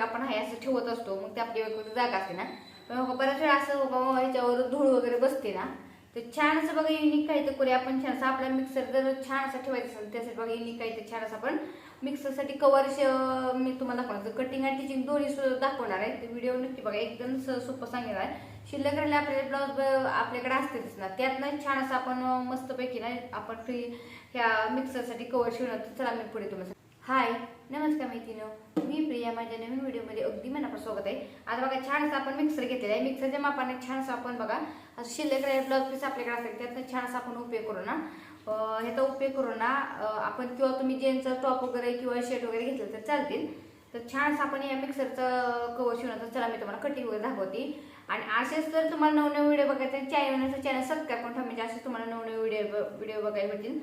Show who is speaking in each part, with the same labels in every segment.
Speaker 1: वापरून आपण हाय असं ठेवत असतो. मग ते आपली वेगवेगळी जागा असते ना. पण बऱ्याच वेळा असं बाबा ह्याच्यावर धूळ वगैरे बसते ना. तर छान असं बघा युनिक काही तर करूया आपण छान आपला मिक्सर जर छान असं ठेवायचं असेल त्यासाठी बघा युनिक काही तर छान असं आपण मिक्सरसाठी कवर मी तुम्हाला दाखवणार. कटिंग आणि टिचिंग दोन्ही दाखवणार आहे. ते व्हिडिओ नक्की बघा. एकदम स- सोपं सांगणार आहे. शिल्लक राहिले आपल्याला ब्लाऊज आपल्याकडे असतेच ना. त्यातनं छान असं आपण मस्तपैकी ना आपण फ्री ह्या मिक्सरसाठी कवर शिवणार. तर चला मी पुढे तुम्हाला हाय नमस्कार मैत्रिणी मी प्रिया. माझ्या नवीन व्हिडिओमध्ये अगदी मनापासून स्वागत आहे. आता बघा छान असं आपण मिक्सर घेतलेला आहे. मिक्सरच्या मापाने छान असं आपण बघा असं शिल्लक राहील ब्लाउज पीस आपल्याकडे असेल त्यातनं छान असा आपण उपयोग करू ना. ह्याचा उपयोग करू ना आपण किंवा तुम्ही जेंट्सचा टॉप वगैरे किंवा शर्ट वगैरे घेतलं तर चालतील. तर छान असं आपण या मिक्सरचं कवर शिवणार. तर चला मी तुम्हाला कटिंग वगैरे दाखवते. आणि असेच जर तुम्हाला नवनवीन व्हिडिओ बघायचे चॅनलचं चॅनल सबस्क्राईब करून ठेवा. म्हणजे असे तुम्हाला नवनवीन व्हिडिओ व्हिडिओ बघायला भेटतील.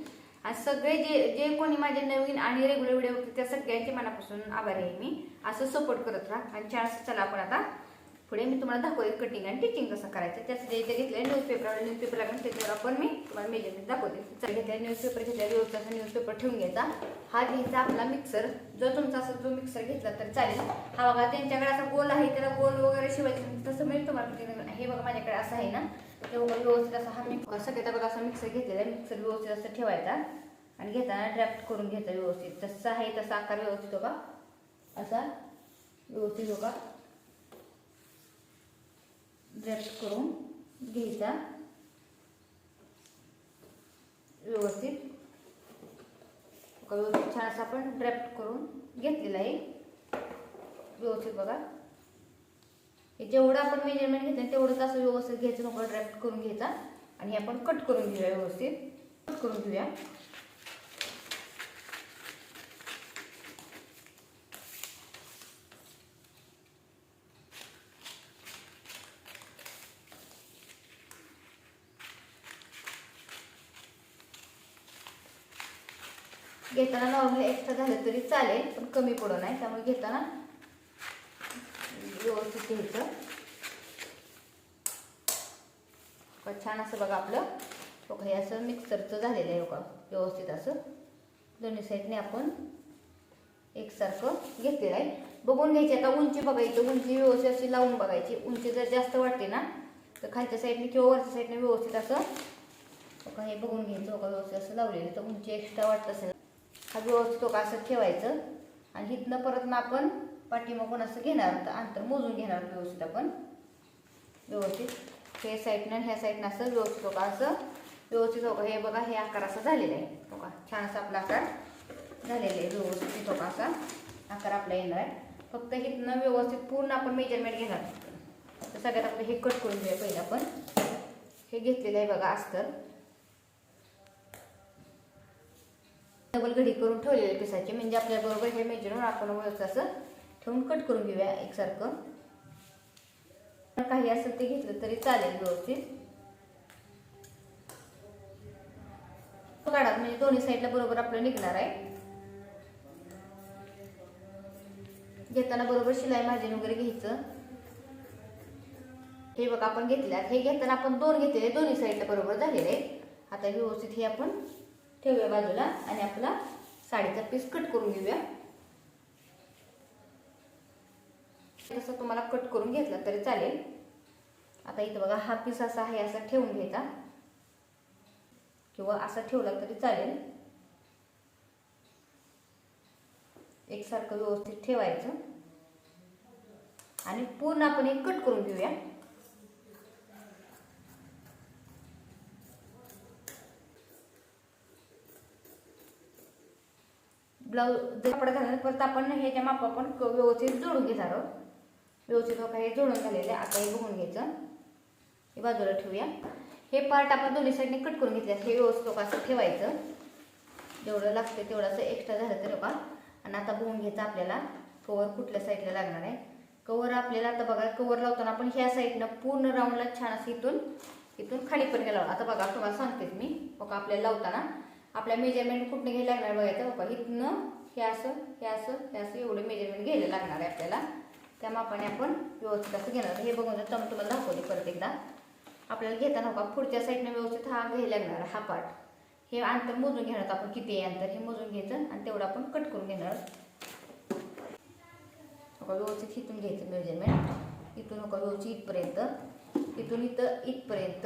Speaker 1: आणि सगळे जे जे कोणी माझे नवीन आणि रेग्युलर व्हिडिओ बघते त्या सगळ्यांचे मनापासून आभारी आहे मी. असं सपोर्ट करत राहा. आणि छान चला आपण आता पुढे मी तुम्हाला दाखवते कटिंग आणि टिचिंग कसं करायचं. त्याचं जे इथे घेतलं न्यूजपेपर न्यूजपेपर लागून त्याच्यावर आपण मी तुम्हाला मेजरमेंट दाखवते. चल घेतल्या न्यूजपेपर घेतल्या व्यवस्था न्यूजपेपर ठेवून घ्यायचा. हा घ्यायचा आपला मिक्सर जो तुमचा असं जो मिक्सर घेतला तर चालेल. हा बघा त्यांच्याकडे असा गोल आहे. त्याला गोल वगैरे शिवायचं तसं मिळेल तुम्हाला हे बघा माझ्याकडे असं आहे ना. तेव्हा व्यवस्थित असा हा मी सगळ्यात अगोदर असा मिक्सर घेतलेला आहे. मिक्सर व्यवस्थित असं ठेवायचा. आणि घेताना ड्रॅफ्ट करून घ्यायचा व्यवस्थित. जसा आहे तसा आकार व्यवस्थित होगा. असा व्यवस्थित होगा. ड्रॅफ्ट करून घ्यायचा. व्यवस्थित. व्यवस्थित छान असा आपण ड्रॅफ्ट करून घेतलेला आहे. व्यवस्थित बघा. जेवढं आपण मेजरमेंट घेतलं तेवढंच असं व्यवस्थित घ्यायचं नको ड्राफ्ट करून घ्यायचा. आणि हे आपण कट करून घेऊया व्यवस्थित. कट करून घेऊया. घेताना नॉर्मल एक्स्ट्रा झालं तरी चालेल पण कमी पडू नाही त्यामुळे घेताना व्यवस्थित घ्यायचं छान असं बघा आपलं. बघा हे असं मिक्सरचं झालेलं आहे बघा व्यवस्थित असं. दोन्ही साईडने आपण एकसारखं घेतलेलं आहे. बघून घ्यायची आता उंची बघायची उंची व्यवस्थित अशी लावून बघायची. उंची जर जास्त वाटते ना तर खालच्या साईडने किंवा वरच्या साईडने व्यवस्थित असं बघा हे बघून घ्यायचं बघा व्यवस्थित असं लावलेलं. तर उंची एक्स्ट्रा वाटत असेल. हा व्यवस्थित असं ठेवायचं. आणि इथनं परत ना आपण पाठीमागून असं घेणार होतं? अंतर मोजून घेणार व्यवस्थित आपण. व्यवस्थित. हे साईडनं आणि ह्या साईडनं असं व्यवस्थित बघा असं व्यवस्थित बघा. हे बघा हे आकार असं झालेलं आहे. बघा छान असा आपला आकार झालेला आहे. व्यवस्थित बघा असा आकार आपला येणार आहे. फक्त हिथनं व्यवस्थित पूर्ण आपण मेजरमेंट घेणार तर सगळ्यात आपलं हे कट करून घेऊया पहिलं आपण. हे घेतलेलं आहे बघा अस्तर. डबल घडी करून ठेवलेले पिसाचे. म्हणजे आपल्याबरोबर हे मेजरमेंट आपण व्यवस्थित असं ठेवून कट करून घेऊया एकसारखं. काही असेल ते घेतलं तरी चालेल व्यवस्थित. काढा म्हणजे दोन्ही साईडला बरोबर आपलं निघणार आहे. घेताना बरोबर शिलाई मार्जिन वगैरे घ्यायचं. हे बघा आपण घेतल्यात. हे घेताना आपण दोन घेतलेले दोन्ही साईडला बरोबर झालेले. आता व्यवस्थित हे आपण ठेवूया बाजूला आणि आपला साडीचा पीस कट करून घेऊया. तसं तुम्हाला कट करून घेतला तरी चालेल. आता इथं बघा हा पीस असा आहे असा ठेवून घ्यायचा. किंवा असा ठेवला तरी चालेल. एकसारखं व्यवस्थित ठेवायचं. आणि पूर्ण आपण एक कट करून घेऊया. ब्लाऊज जर कपडा झाला परत आपण ह्याच्या माप आपण व्यवस्थित जोडून घेणार आहोत. व्यवस्थित हो बघा हे जोडून झालेलं आहे. आता हे बघून घ्यायचं. हे बाजूला ठेवूया. हे पार्ट आपण दोन्ही साईडने कट करून घेतले हे व्यवस्थित हो लोक असं ठेवायचं. जेवढं लागतं तेवढं असं एक्स्ट्रा झालं तर बघा हो आणि आता बघून घ्यायचं आपल्याला. कवर कुठल्या साईडला लागणार आहे? कवर आपल्याला आता बघा कवर लावताना आपण ह्या साईडनं पूर्ण राऊंडला छान असं इथून इथून खाली पण गेला आता बघा तुम्हाला सांगतेच मी. बघा आपल्याला लावताना आपल्या मेजरमेंट कुठनं घ्यायला लागणार बघायचं? बघा इथनं हे असं हे असं हे असं एवढं मेजरमेंट घ्यायला लागणार आहे आपल्याला. त्या मापाने आपण व्यवस्थित असं घेणार. हे बघून जर तुम्ही तुम्हाला दाखवते परत एकदा. आपल्याला घेताना का पुढच्या साईडने व्यवस्थित हा घ्यायला लागणार हा पार्ट हे अंतर मोजून घेणार आपण किती आहे अंतर हे मोजून घ्यायचं आणि तेवढं आपण कट करून घेणार नका व्यवस्थित इथून घ्यायचं मेजरमेंट इथून नका व्यवस्थित इथपर्यंत. इथून इथं इथपर्यंत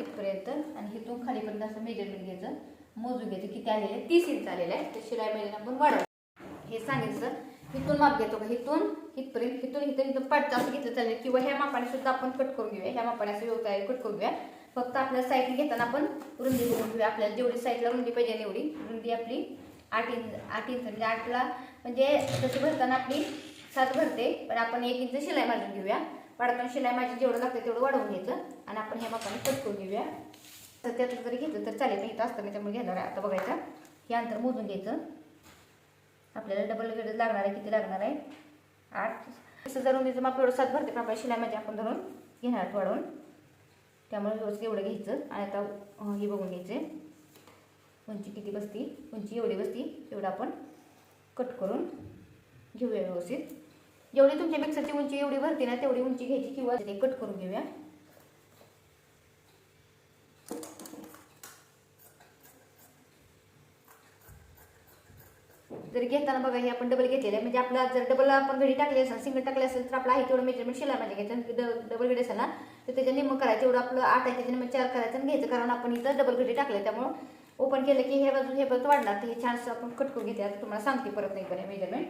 Speaker 1: इथपर्यंत. आणि इथून खालीपर्यंत असं मेजरमेंट घ्यायचं. मोजून घ्यायचं किती आलेलं आहे? तीस इंच आलेलं आहे. ते शिराय मेजर आपण वाढव हे सांगितलं. हिथून माप घेतो का? हिथून इथपर्यंत हिथून इथं हिथून पाठचं असं घेतलं चालेल. किंवा ह्या मापाने सुद्धा आपण कट करून घेऊया. ह्या मापाने असं आहे कट करून घेऊया. फक्त आपल्या साईडने घेताना आपण रुंदी करून घेऊया. आपल्याला जेवढी साईडला रुंदी पाहिजे एवढी रुंदी आपली आठ इंच आठ इंच म्हणजे आठला म्हणजे तशी भरताना आपली सात भरते. पण आपण एक इंच शिलाई मारून घेऊया. वाढताना शिलाई माझी जेवढं लागतं तेवढं वाढवून घ्यायचं. आणि आपण ह्या मापाने कट करून घेऊया. तर त्यातलं जरी घेतलं तर चालेल. इथं असतं मी त्यामुळे घेणार आहे. आता बघायचं. हे अंतर मोजून घ्यायचं. आपल्याला डबल गरज लागणार आहे किती लागणार आहे? आठ. तसं जर रुंदीचं माप एवढं सात भरते पण आपल्या शिलाईमध्ये आपण धरून घेणार आहोत वाढवून. त्यामुळे व्यवस्थित एवढं घ्यायचं. आणि आता हे बघून घ्यायचे. उंची किती बसती? उंची एवढी बसती. एवढं आपण कट करून घेऊया व्यवस्थित. जेवढी तुमच्या मिक्सरची उंची एवढी भरते ना तेवढी उंची घ्यायची किंवा ते कट करून घेऊया. जर घेताना बघा हे आपण डबल घेतलेलं आहे. म्हणजे आपला जर डबल आपण घडी टाकली असेल सिंगल टाकली असेल तर आपला आहे तेवढं मेजरमेंट शिला म्हणजे घ्यायचं डबल घडी असेल ना तर त्याच्या निम्म करायचं एवढं आपलं आठ आहे त्याच्या निम्म चार करायचं आणि घ्यायचं. कारण आपण इथं डबल घडी टाकले त्यामुळं ओपन केलं की हे बाजू हे बाजू वाढणार. तर हे छानसं आपण कट करून घेते आता तुम्हाला सांगते परत नाही पण मेजरमेंट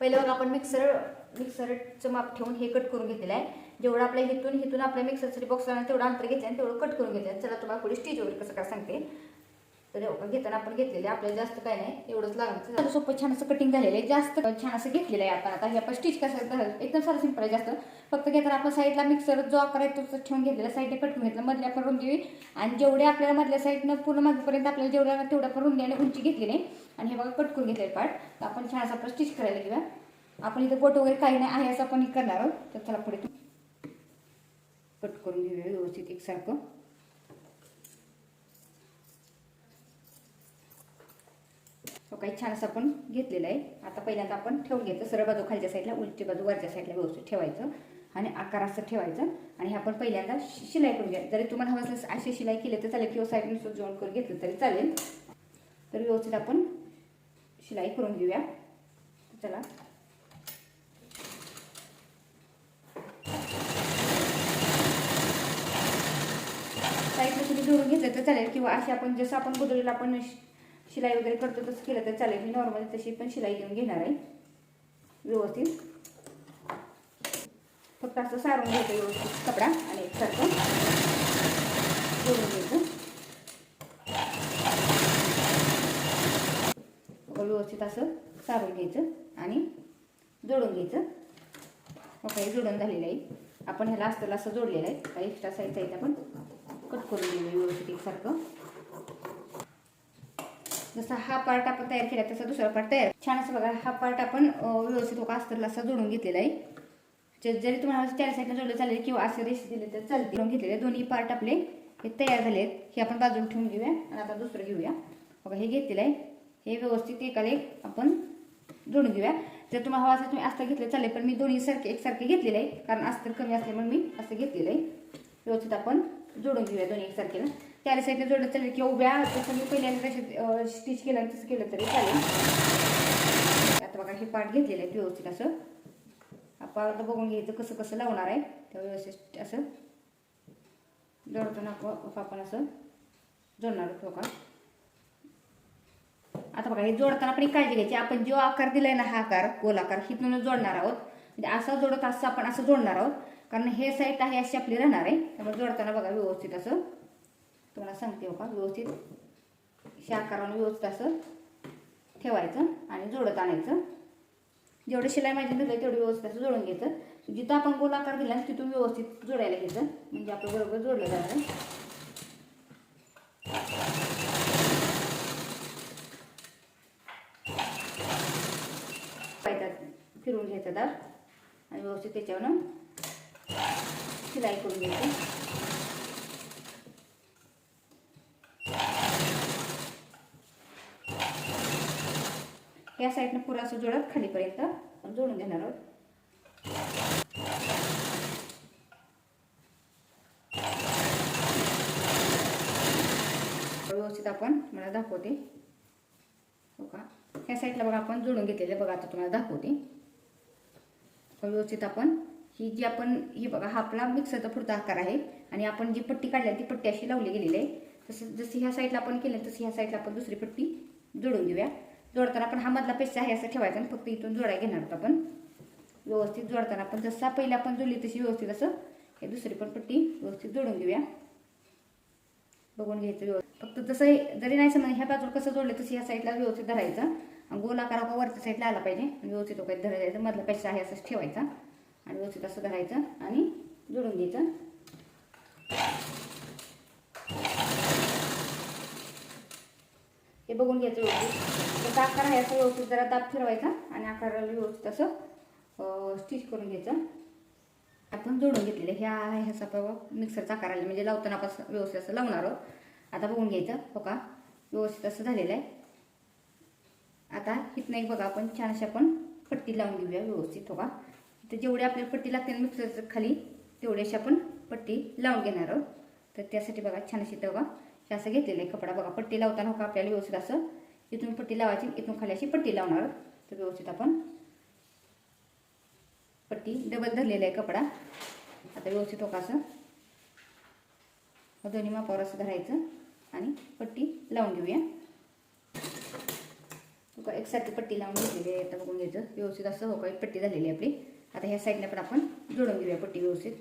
Speaker 1: पहिलं बघा आपण मिक्सर मिक्सरचं माप ठेवून हे कट करून घेतलेलं आहे. जेवढं आपल्या हिथून हिथून आपल्या मिक्सरसाठी बॉक्स तेवढं अंतर घेतलं आणि तेवढं कट करून घेतलं चला तुम्हाला पुढे स्टेजवर कसं काय सांगते. तर घेताना आपण घेतलेले आपल्याला जास्त काय नाही एवढंच लागणार. सोपं छान असं कटिंग झालेलं आहे. जास्त छान असं घेतलेलं आहे आपण आता. हे आपण स्टिच कसं करायचं एकदम सारं सिंपल आहे जास्त. फक्त घेताना आपण साईडला मिक्सर जो आकार आहे तो ठेवून घेतलेला. साईडने कटून घेतलं. मधले आपण रुंदी आणि जेवढे आपल्याला मधल्या साईडनं पूर्ण मागेपर्यंत आपल्याला जेवढ्या तेवढ्या पण रुंदी आणि उंची घेतली नाही. आणि हे बघा कट करून घेतलेलं पार्ट तर आपण छान असं आपलं स्टिच करायला घेऊया. आपण इथं गोट वगैरे काही नाही आहे असं आपण हे करणार आहोत. तर चला पुढे. कट करून घेऊया व्यवस्थित एकसारखं. काही छान असं आपण घेतलेलं आहे. आता पहिल्यांदा आपण ठेवून घ्यायचं. सरळ बाजू खालच्या साईडला उलटी बाजू वरच्या साईडला व्यवस्थित ठेवायचं आणि आकार असं ठेवायचं. आणि हे आपण पहिल्यांदा शि- शिलाई करून घ्या. जरी तुम्हाला हवं असेल अशी शिलाई केली तर चालेल किंवा साईडने जॉईन करून घेतलं तरी चालेल. तर व्यवस्थित आपण शिलाई करून घेऊया. चला. साईडला तुम्ही जोडून घेतलं तर चालेल किंवा अशी आपण जसं आपण गोदडीला आपण शिलाई वगैरे करतो तसं केलं तर चालेल. मी नॉर्मल तशी पण शिलाई घेऊन घेणार आहे. व्यवस्थित. फक्त असं सारून घ्यायचं व्यवस्थित कपडा आणि एकसारखं जोडून घ्यायचं व्यवस्थित असं सारून घ्यायचं आणि जोडून घ्यायचं. मग काही जोडून झालेलं आहे. आपण ह्याला असतं असं जोडलेलं आहे. काही एक्स्ट्रा साईज आहे आपण कट करून घेऊया व्यवस्थित एकसारखं जसा हा पार्ट आपण तयार केला तसा दुसरा पार्ट तयार. छान असं बघा हा पार्ट आपण व्यवस्थित का अस्तरला असा जोडून घेतलेला आहे. जरी तुम्हाला चार साईडला जोडलं चालेल किंवा असे रेषे दिले तर चालते जोडून घेतलेले दोन्ही पार्ट आपले हे तयार झाले आहेत. हे आपण बाजूला ठेवून घेऊया आणि आता दुसरं घेऊया. बघा हे घेतलेलं आहे. हे व्यवस्थित एकाला एक आपण जोडून घेऊया. जर तुम्हाला हवा असेल तुम्ही अस्तर घेतलं चालेल पण मी दोन्ही सारखे एकसारखे घेतलेले आहे. कारण अस्तर कमी असल्यामुळे मी असं घेतलेलं आहे. व्यवस्थित आपण जोडून घेऊया दोन्ही एकसारखेला चार साईडला जोडलं चालेल किंवा उभ्या तसं मी पहिल्यांदा तसे स्टिच केलं आणि तसं केलं तरी चालेल. आता बघा हे पार्ट घेतलेलं आहे व्यवस्थित असं. आपण बघून घ्यायचं कसं कसं लावणार आहे. त्या व्यवस्थित असं जोडताना आप- आपण असं जोडणार आहोत का? आता बघा हे जोडताना आपण एक काळजी घ्यायची. आपण जो आकार दिलाय ना हा आकार गोल आकार हिथून जोडणार आहोत. म्हणजे असं जोडत असं आपण असं जोडणार आहोत. कारण हे साईट आहे अशी आपली राहणार आहे. त्यामुळे जोडताना बघा व्यवस्थित असं तुम्हाला सांगते हो का व्यवस्थित शाकारानं व्यवस्थित असं ठेवायचं आणि जोडत आणायचं. जेवढं शिलाई माझी दिलं तेवढं व्यवस्थित असं जोडून घ्यायचं. जिथं आपण गोल आकार दिला ना तिथून व्यवस्थित जोडायला घ्यायचं. म्हणजे आपलं बरोबर जोडलं जाणार आहे. फिरवून घ्यायचं दार. आणि व्यवस्थित त्याच्यावरनं शिलाई करून घ्यायची. या साईडनं पुरं असं जोडत खालीपर्यंत जोडून घेणार आहोत. व्यवस्थित आपण मला दाखवते. हो का ह्या साईडला बघा आपण जोडून घेतलेलं बघा आता तुम्हाला दाखवते. व्यवस्थित आपण ही जी आपण ही बघा हा आपला मिक्सरचा पुढचा आकार आहे आणि आपण जी पट्टी काढली आहे, ती पट्टी अशी लावली गेलेली आहे. तसं जशी ह्या साईडला आपण केलं तशी ह्या साईडला आपण दुसरी पट्टी जोडून घेऊया. जोडताना आपण हा मधला पेस्ट आहे असं ठेवायचा आणि फक्त इथून जोडाय घेणार होता आपण. व्यवस्थित जोडताना आपण जसा पहिला आपण जोडली तशी व्यवस्थित असं. हे दुसरी पण पट्टी व्यवस्थित जोडून घेऊया. बघून घ्यायचं व्यवस्थित. फक्त जसं जरी नाही समजा ह्या बाजूला कसं जोडलं तशी ह्या साईडला व्यवस्थित धरायचं. आणि गोलाकार आपण वरच्या साईडला आला पाहिजे. आणि व्यवस्थित काही धरायचं मधला पेस्ट आहे असं ठेवायचा. आणि व्यवस्थित असं धरायचं आणि जोडून घ्यायचं. हे बघून घ्यायचं व्यवस्थित. त्याचा आकार आहे असं व्यवस्थित जरा दाब फिरवायचा आणि आकाराला व्यवस्थित असं स्टिच करून घ्यायचं. आपण जोडून घेतलेलं ह्या ह्याचा बाबा मिक्सरचा आकार आला. म्हणजे लावताना आपण व्यवस्थित असं लावणार आहोत. आता बघून घ्यायचं हो का? व्यवस्थित असं झालेलं आहे. आता इथनं एक बघा आपण छान अशी आपण पट्टी लावून घेऊया व्यवस्थित हो का? तर जेवढी आपल्याला पट्टी लागते ना मिक्सरच्या खाली तेवढी अशी आपण पट्टी लावून घेणार आहोत. तर त्यासाठी बघा छान अशी इथं बघा हे असं घेतलेलं आहे. कपडा बघा पट्टी लावताना हो का आपल्याला व्यवस्थित असं इथून पट्टी लावायची इथून खाली अशी पट्टी लावणार. तर व्यवस्थित आपण पट्टी डबल धरलेला आहे कपडा. आता व्यवस्थित हो का असं. दोन्ही मापावर असं धरायचं आणि पट्टी लावून घेऊया. हो तुका एकसारखी पट्टी लावून घेतलेली आहे. आता बघून घ्यायचं. व्यवस्थित असं हो का पट्टी झालेली आहे आपली. आता ह्या साईडने पण आपण जोडून घेऊया पट्टी व्यवस्थित.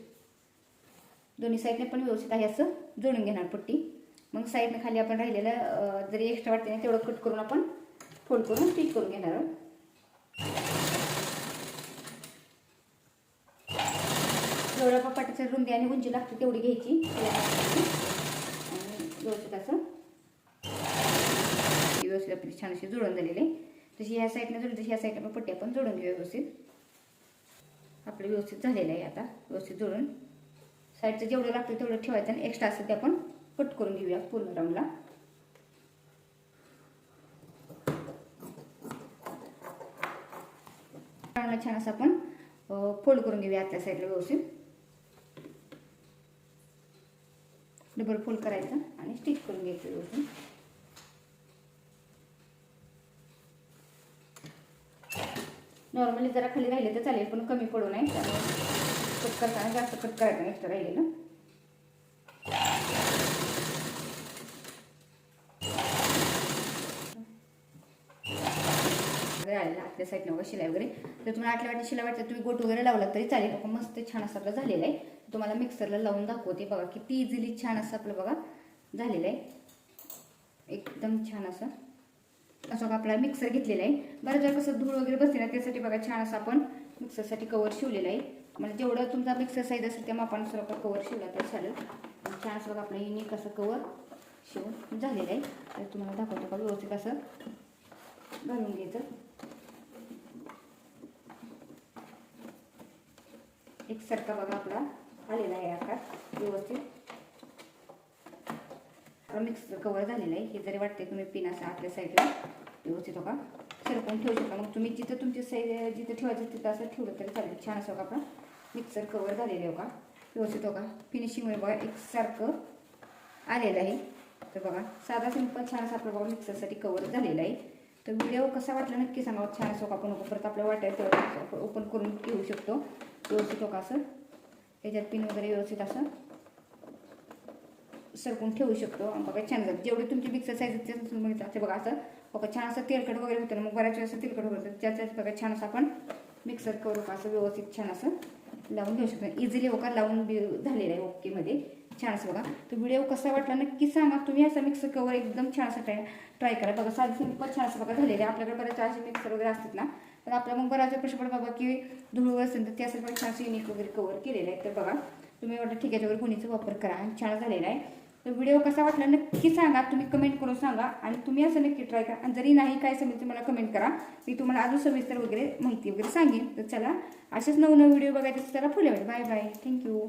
Speaker 1: दोन्ही साईडने पण व्यवस्थित आहे असं जोडून घेणार पट्टी. मग साईडनं खाली आपण राहिलेलं जरी एक्स्ट्रा वाटते ना तेवढं कट करून आपण फोल्ड करून स्टिच करून घेणार आहोत. जेवढ्या पापाटीचं रुंदी आणि उंची लागते तेवढी घ्यायची. आणि व्यवस्थित असं व्यवस्थित आपली छान अशी जोडून झालेली आहे. तशी ह्या साईडनं जोडली तशी ह्या साईडने पण पट्टी आपण जोडून घेऊया व्यवस्थित. आपलं व्यवस्थित झालेलं आहे आता व्यवस्थित जोडून साईडचं जेवढं लागतं तेवढं ठेवायचं आणि एक्स्ट्रा असं ते आपण कट करून घेऊया पूर्ण राऊंडला राऊंडला छान असं आपण फोल्ड करून घेऊया आतल्या साईडला व्यवस्थित. डबल फोल्ड करायचं आणि स्टिच करून घ्यायचं व्यवस्थित. नॉर्मली जरा खाली राहिले तर चालेल पण कमी पडू नये. त्यामुळे कट करताना जास्त कट करायचं नाही एक्स्ट्रा राहिलेलं वगैरे आलेला आतल्या साईडनं बघा शिलाई वगैरे. जर तुम्हाला आठल्या वाटत शिलाई वाटतं तुम्ही गोट वगैरे लावला तरी चालेल. पण मस्त छान असं आपलं झालेलं आहे. तुम्हाला मिक्सरला लावून दाखवते बघा किती इझिली छान असं आपलं बघा झालेलं आहे. एकदम छान असं. असं आपला मिक्सर घेतलेला आहे. बरं जर कसं धूळ वगैरे बसते ना त्यासाठी बघा छान असं आपण मिक्सरसाठी कवर शिवलेलं आहे. म्हणजे जेवढं तुमचा मिक्सर साईज असेल त्या मापानुसार आपण कवर शिवला तर चालेल. छान असं बघा आपलं युनिक असं कवर शिवून झालेलं आहे. तर तुम्हाला दाखवतो का व्यवस्थित असं घालून घ्यायचं. एकसारखा बघा आपला. आलेला आहे आकार व्यवस्थित. मिक्स कवर झालेला आहे. हे जरी वाटते तुम्ही पिन असा आतल्या साईडला व्यवस्थित हो का सरकवून ठेवू शकता. मग तुम्ही जिथं तुमची साईज जिथं ठेवायचं तिथं असं ठेवलं तरी चालेल. छान असं का आपला मिक्सर कवर झालेलं आहे का व्यवस्थित हो का फिनिशिंगमध्ये बघा एकसारखं आलेलं आहे. तर बघा साधा सिंपल छान असं आपलं बघा मिक्सरसाठी कवर झालेलं आहे. तर व्हिडिओ कसा वाटला नक्की सांगा. छान असं का आपण परत आपल्या वाटायला तेवढं ओपन करून घेऊ शकतो. व्यवस्थित हो का असं. त्याच्यात पिन वगैरे व्यवस्थित असं सरकून ठेवू शकतो. आणि बघा छान जात जेवढी तुमची मिक्सर साईज ते बघा असं. बघा छान असं तेलकट वगैरे होतं ना मग बऱ्याच वेळेस तेलकट वगैरे होतं त्याच्यात बघा छान असं आपण मिक्सर करू का असं व्यवस्थित छान असं लावून घेऊ शकतो. इझिली ओका लावून बी झालेलं आहे ओकेमध्ये छान असं बघा. तर व्हिडिओ कसा वाटला नक्की सांगा. तुम्ही असं मिक्सर कवर एकदम छान असं ट्राय ट्राय करा. बघा साधं सिंपल छान असं बघा झालेलं आहे. आपल्याकडे बऱ्याच असे मिक्सर वगैरे असतात ना. तर आपल्या मग बऱ्याच प्रश्न बाबा की धुळ वगैरे असेल तर त्यासाठी पण छान असं युनिक वगैरे कवर केलेलं आहे तर बघा तुम्ही वाटतं ठीक आहे वगैरे गुणीचा वापर करा आणि छान झालेला आहे. तर व्हिडिओ कसा वाटला नक्की सांगा. तुम्ही कमेंट करून सांगा आणि तुम्ही असं नक्की ट्राय करा. आणि जरी नाही काय समजतं मला कमेंट करा. मी तुम्हाला अजून सविस्तर वगैरे माहिती वगैरे सांगेन. तर चला असेच नवनवे व्हिडिओ बघायचे चला फुले बाय बाय थँक्यू